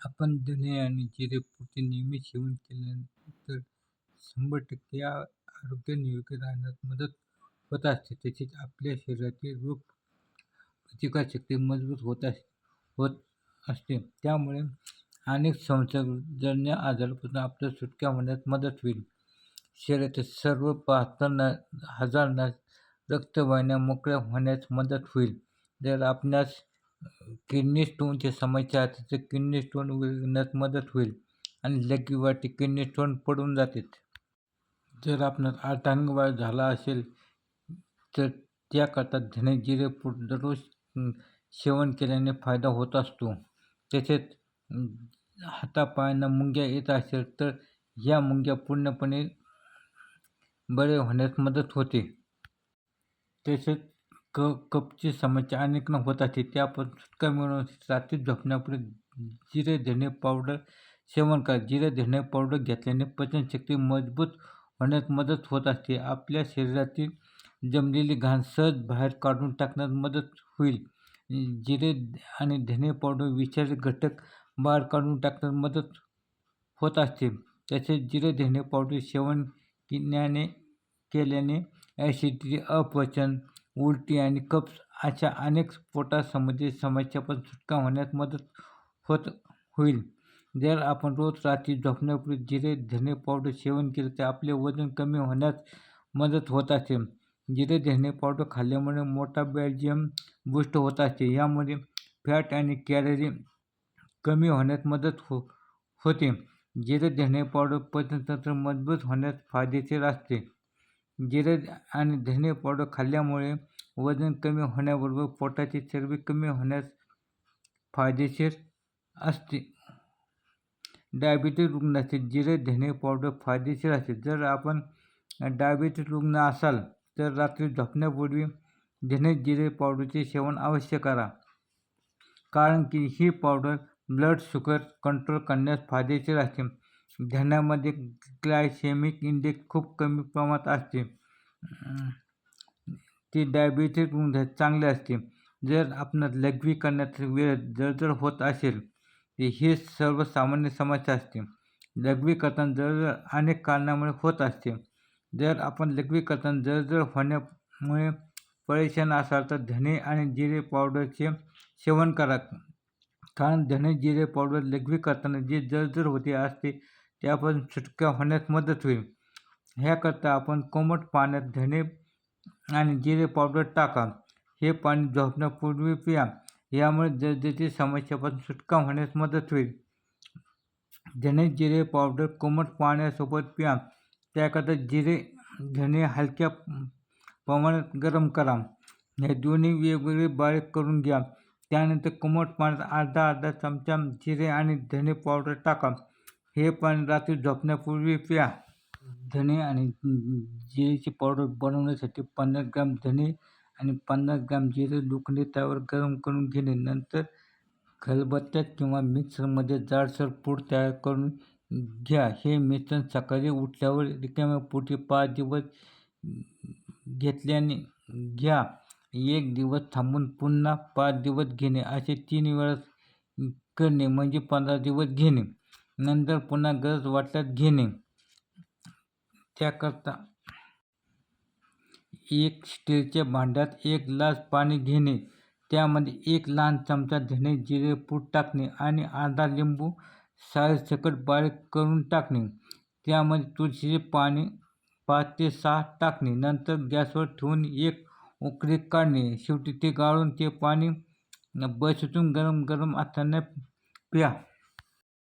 आपण धने आणि जिरे पुरते नियमित सेवन केल्यानंतर शंभर टक्के या आरोग्य निरोगी राहण्यास मदत होत असते. तसेच आपल्या शरीरातील रोग प्रतिकारशक्ती मजबूत होत अस होत असते. त्यामुळे अनेक संसर्गजन्य आजारापासून आपल्या सुटका होण्यास मदत होईल. शरीरातील सर्व पाहताना न रक्तवाहिन्या मोकळ्या होण्यास मदत होईल. जर आपणास किडनी स्टोनची समस्या आहे तर किडनी स्टोन होण्यास मदत होईल आणि लघवीवाटी किडनी स्टोन पडून जाते जर आपणास अर्धांगवायू झाला असेल तर त्याकरता धने जिरे पूड दररोज सेवन केल्याने फायदा होत असतो. तसेच हातापायांना मुंग्या येत असेल तर या मुंग्या पूर्णपणे बरे होण्यास मदत होते. तसेच क कपची समस्या अनेकांना होत असते. त्यापासून सुटका मिळवण्यासाठी रात्री झोपण्यापूर्वी जिरे धने पावडर सेवन करा. जिरे धने पावडर घेतल्याने पचनशक्ती मजबूत होण्यास मदत होत असते. आपल्या शरीरातील जमलेली घाण सहज बाहेर काढून टाकण्यास मदत होईल. जिरे आणि धने पावडर विषारी घटक बाहेर काढून टाकण्यास मदत होत असते. तसेच जिरे धने पावडर सेवन किन्याने केल्याने ॲसिडिटी अपचन उलटी आणि कप्स अशा अनेक पोटासंबंधी समस्यापासून सुटका होण्यास मदत होत होईल. जर आपण रोज रात्री झोपण्यापूर्वी जिरे धने पावडर सेवन केले तर आपले वजन कमी होण्यास मदत होत असते. जिरे धने पावडर खाल्ल्यामुळे मोठा बॅल्जियम बुस्ट होत असते. यामुळे फॅट आणि कॅलरी कमी होण्यास मदत हो होते. जिरे धने पावडर पचनतंत्र मजबूत होण्यास फायदेशीर असते. जिरे आणि धने पावडर खाल्ल्यामुळे वजन कमी होण्याबरोबर पोटाची चरबी कमी होण्यास फायदेशीर असते. डायबिटीज रुग्णाचे जिरे धने पावडर फायदेशीर असते. जर आपण डायबिटीज रुग्ण असाल तर रात्री झोपण्यापूर्वी धने जिरे पावडरचे सेवन अवश्य करा. कारण की ही पावडर ब्लड शुगर कंट्रोल करण्यास फायदेशीर असते. धन्यामध्ये ग्लायसेमिक इंडेक्स खूप कमी प्रमाणात असते. ती डायबेटिक चांगले असते. जर आपणास लघवी करण्यात वेळ जळजळ जर होत असेल ते ही सर्वसामान्य समस्या असते. लघवी करताना जळजळ अनेक कारणामुळे होत असते. जर आपण लघवी करताना जर होण्यामुळे परेशान असाल तर धने आणि जिरे पावडरचे सेवन करा. कारण धने जिरे पावडर लघवी करताना जे जळजळ होते असते त्यापासून सुटका होण्यास मदत होईल ह्याकरता आपण कोमट पाण्यात धने आणि जिरे पावडर टाका हे पाणी झोपण्यापूर्वी प्या यामुळे जळजळीची समस्यापासून सुटका होण्यास मदत होईल धने जिरे पावडर कोमट पाण्यासोबत प्या त्याकरता जिरे धने हलक्या प्रमाणात गरम करा हे दोन्ही वेगवेगळे बारीक करून घ्या त्यानंतर कोमट पाण्यात अर्धा अर्धा चमचा जिरे आणि धने पावडर टाका हे पाणी रात्री झोपण्यापूर्वी प्या. धणे आणि जिरेची पावडर बनवण्यासाठी पन्नास ग्राम धणे आणि पन्नास ग्राम जिरे दुखणे त्यावर गरम करून घेणे. नंतर खलबत्त्यात किंवा मिक्सरमध्ये जाडसर पूड तयार करून घ्या. हे मिश्रण सकाळी उठल्यावर रिकाम्या पोटी पाच दिवस घेतल्याने घ्या. एक दिवस थांबून पुन्हा पाच दिवस घेणे. असे तीन वेळा करणे म्हणजे पंधरा दिवस घेणे. नंतर पुन्हा गरज वाटल्यास घेणे. त्याकरता एक स्टीलच्या भांड्यात एक ग्लास पाणी घेणे. त्यामध्ये एक लहान चमचा धने जिरे पूड टाकणे आणि अर्धा लिंबू सालीसकट बारीक करून टाकणे. त्यामध्ये तुळशीचे पाणी पाच ते सहा टाकणे. नंतर गॅसवर ठेवून एक उकळी काढणे. शेवटी ते गाळून ते पाणी बसून गरम गरम असताना प्या.